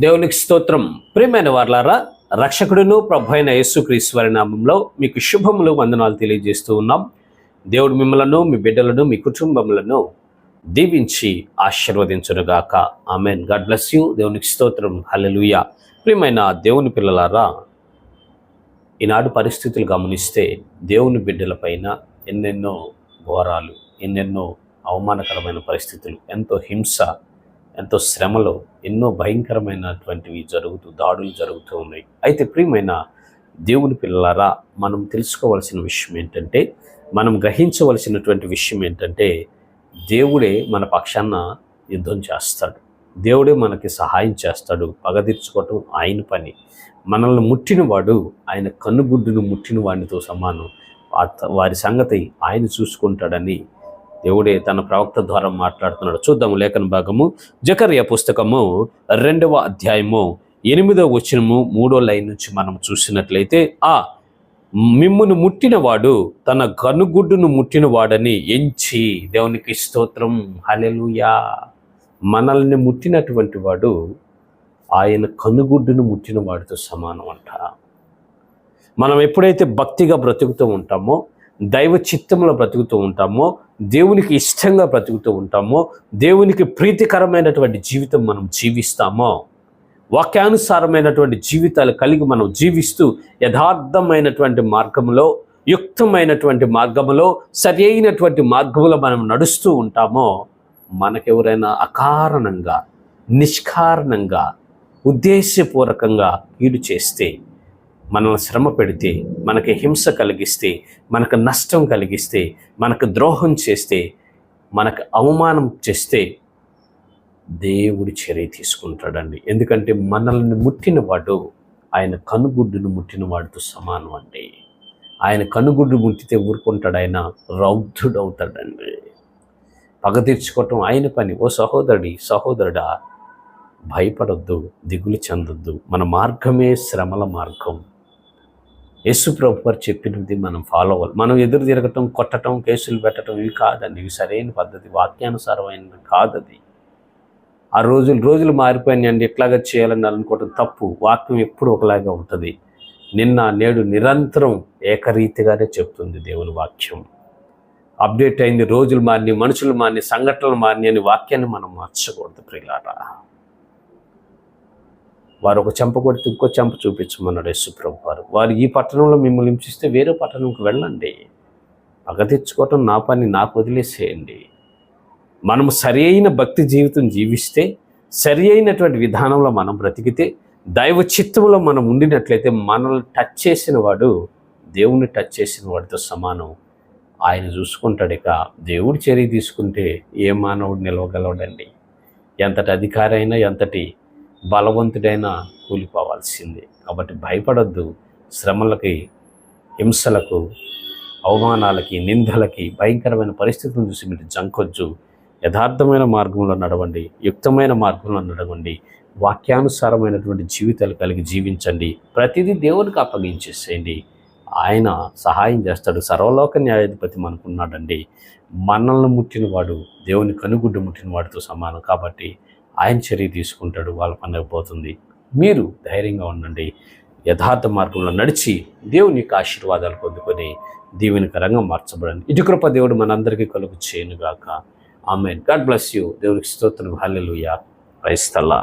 దేవునికి స్తోత్రం. ప్రియమైన వార్లారా రక్షకుడును ప్రభు అయిన యేసుక్రీశ్వరి నామంలో మీకు శుభములు వందనాలు తెలియజేస్తూ ఉన్నాం. దేవుడు మిమ్మలను మీ బిడ్డలను మీ కుటుంబములను దీవించి ఆశీర్వదించునుగాక. ఆమెన్. God bless you. దేవునికి స్తోత్రం. హలలుయ ప్రియమైన దేవుని పిల్లలారా ఈనాడు పరిస్థితులు గమనిస్తే దేవుని బిడ్డలపైన ఎన్నెన్నో ఘోరాలు ఎన్నెన్నో అవమానకరమైన పరిస్థితులు ఎంతో హింస ఎంతో శ్రమలో ఎన్నో భయంకరమైనటువంటివి జరుగుతూ దాడులు జరుగుతూ ఉన్నాయి. అయితే ప్రియమైన దేవుని పిల్లలారా మనం తెలుసుకోవాల్సిన విషయం ఏంటంటే మనం గ్రహించవలసినటువంటి విషయం ఏంటంటే దేవుడే మన పక్షాన యుద్ధం చేస్తాడు. దేవుడే మనకి సహాయం చేస్తాడు. పగ తీర్చుకోవటం ఆయన పని. మనల్ని ముట్టినవాడు ఆయన కన్నుగుడ్డును ముట్టిన వాడితో సమానం వారి సంగతి ఆయన చూసుకుంటాడని దేవుడే తన ప్రవక్త ద్వారా మాట్లాడుతున్నాడు. చూద్దాము లేఖన భాగము జకర్య పుస్తకము రెండవ అధ్యాయము ఎనిమిదవ వచనము మూడో లైన్ నుంచి మనం చూసినట్లయితే ఆ మిమ్మును ముట్టినవాడు తన కనుగుడ్డును ముట్టినవాడని ఎంచి దేవునికి స్తోత్రం. హలెలుయా మనల్ని ముట్టినటువంటి వాడు ఆయన కనుగుడ్డును ముట్టిన వాడితో సమానం అంట. మనం ఎప్పుడైతే భక్తిగా బ్రతుకుతూ ఉంటామో దైవ చిత్తంలో బ్రతుకుతూ ఉంటామో దేవునికి ఇష్టంగా బ్రతుకుతూ ఉంటామో దేవునికి ప్రీతికరమైనటువంటి జీవితం మనం జీవిస్తామో వాక్యానుసారమైనటువంటి జీవితాలు కలిగి మనం జీవిస్తూ యథార్థమైనటువంటి మార్గంలో యుక్తమైనటువంటి మార్గంలో సరి అయినటువంటి మార్గంలో మనం నడుస్తూ ఉంటామో మనకెవరైనా అకారణంగా నిష్కారణంగా ఉద్దేశపూర్వకంగా కీడు చేస్తే మనల్ని శ్రమ పెడితే మనకి హింస కలిగిస్తే మనకు నష్టం కలిగిస్తే మనకు ద్రోహం చేస్తే మనకు అవమానం చేస్తే దేవుడి చర్య తీసుకుంటాడండి. ఎందుకంటే మనల్ని ముట్టినవాడు ఆయన కనుగుడ్డును ముట్టిన వాడితో సమానం అండి. ఆయన కనుగుడ్డు ముట్టితే ఊరుకుంటాడు ఆయన రౌద్ధుడవుతాడండి పగ తీర్చుకోవటం ఆయన పని. ఓ సహోదరుడి సహోదరుడా భయపడొద్దు దిగులు చెందొద్దు. మన మార్గమే శ్రమల మార్గం. యేసు ప్రభు వారు చెప్పినది మనం ఫాలో అవ్వాలి. మనం ఎదురు తిరగటం కొట్టటం కేసులు పెట్టడం ఇవి కాదండి. ఇవి సరైన పద్ధతి వాక్యానుసారమైన కాదది. ఆ రోజులు రోజులు మారిపోయినాయండి ఎట్లాగా చేయాలని అనుకోవటం తప్పు. వాక్యం ఎప్పుడు ఒకలాగా ఉంటుంది. నిన్న నేడు నిరంతరం ఏకరీతిగానే చెప్తుంది దేవుని వాక్యం. అప్డేట్ అయింది రోజులు మారిని మనుషులు మారిని సంఘటనలు మారిని అని వాక్యాన్ని మనం మార్చకూడదు ప్రియులారా. వారు ఒక చెంప కొడితే ఇంకో చెంప చూపించమన్నాడు యేసుప్రభు వారు వారు ఈ పట్టణంలో మిమ్మల్ని హింసిస్తే వేరే పట్టణంకి వెళ్ళండి. పగ తెచ్చుకోవటం నా పని నాకు వదిలేసేయండి. మనము సరి అయిన భక్తి జీవితం జీవిస్తే సరి అయినటువంటి విధానంలో మనం బ్రతికితే దైవ చిత్తంలో మనం ఉండినట్లయితే మనల్ని టచ్ చేసిన వాడు దేవుణ్ణి టచ్ చేసిన వాడితో సమానం. ఆయన చూసుకుంటాడు ఇక. దేవుడు చర్య తీసుకుంటే ఏ మానవుడు నిలవగలవడండి ఎంతటి అధికారైనా ఎంతటి బలవంతుడైనా కూలిపోవాల్సిందే. కాబట్టి భయపడొద్దు. శ్రమలకి హింసలకు అవమానాలకి నిందలకి భయంకరమైన పరిస్థితులను చూసి మీరు జంకొచ్చు యథార్థమైన మార్గంలో నడవండి. యుక్తమైన మార్గంలో నడవండి. వాక్యానుసారమైనటువంటి జీవితాలు కలిగి జీవించండి. ప్రతిదీ దేవునికి అప్పగించేసేయండి. ఆయన సహాయం చేస్తాడు. సర్వలోక న్యాయాధిపతి మనకున్నాడండి. మనల్ని ముట్టినవాడు దేవుని కనుగుడ్డు ముట్టిన వాడితో సమానం. కాబట్టి ఆయన చర్య తీసుకుంటాడు వాళ్ళ పండగ పోతుంది. మీరు ధైర్యంగా ఉండండి. యథార్థ మార్గంలో నడిచి దేవుని యొక్క ఆశీర్వాదాలు పొందుకొని దీవెనకరంగా మార్చబడండి. ఇటు కృప దేవుడు మనందరికీ కలుగు చేయనుగాక. ఆమె గాడ్ బ్లెస్ యూ. దేవునికి స్తోత్రం. హల్లెలుయా. క్రైస్తల్లా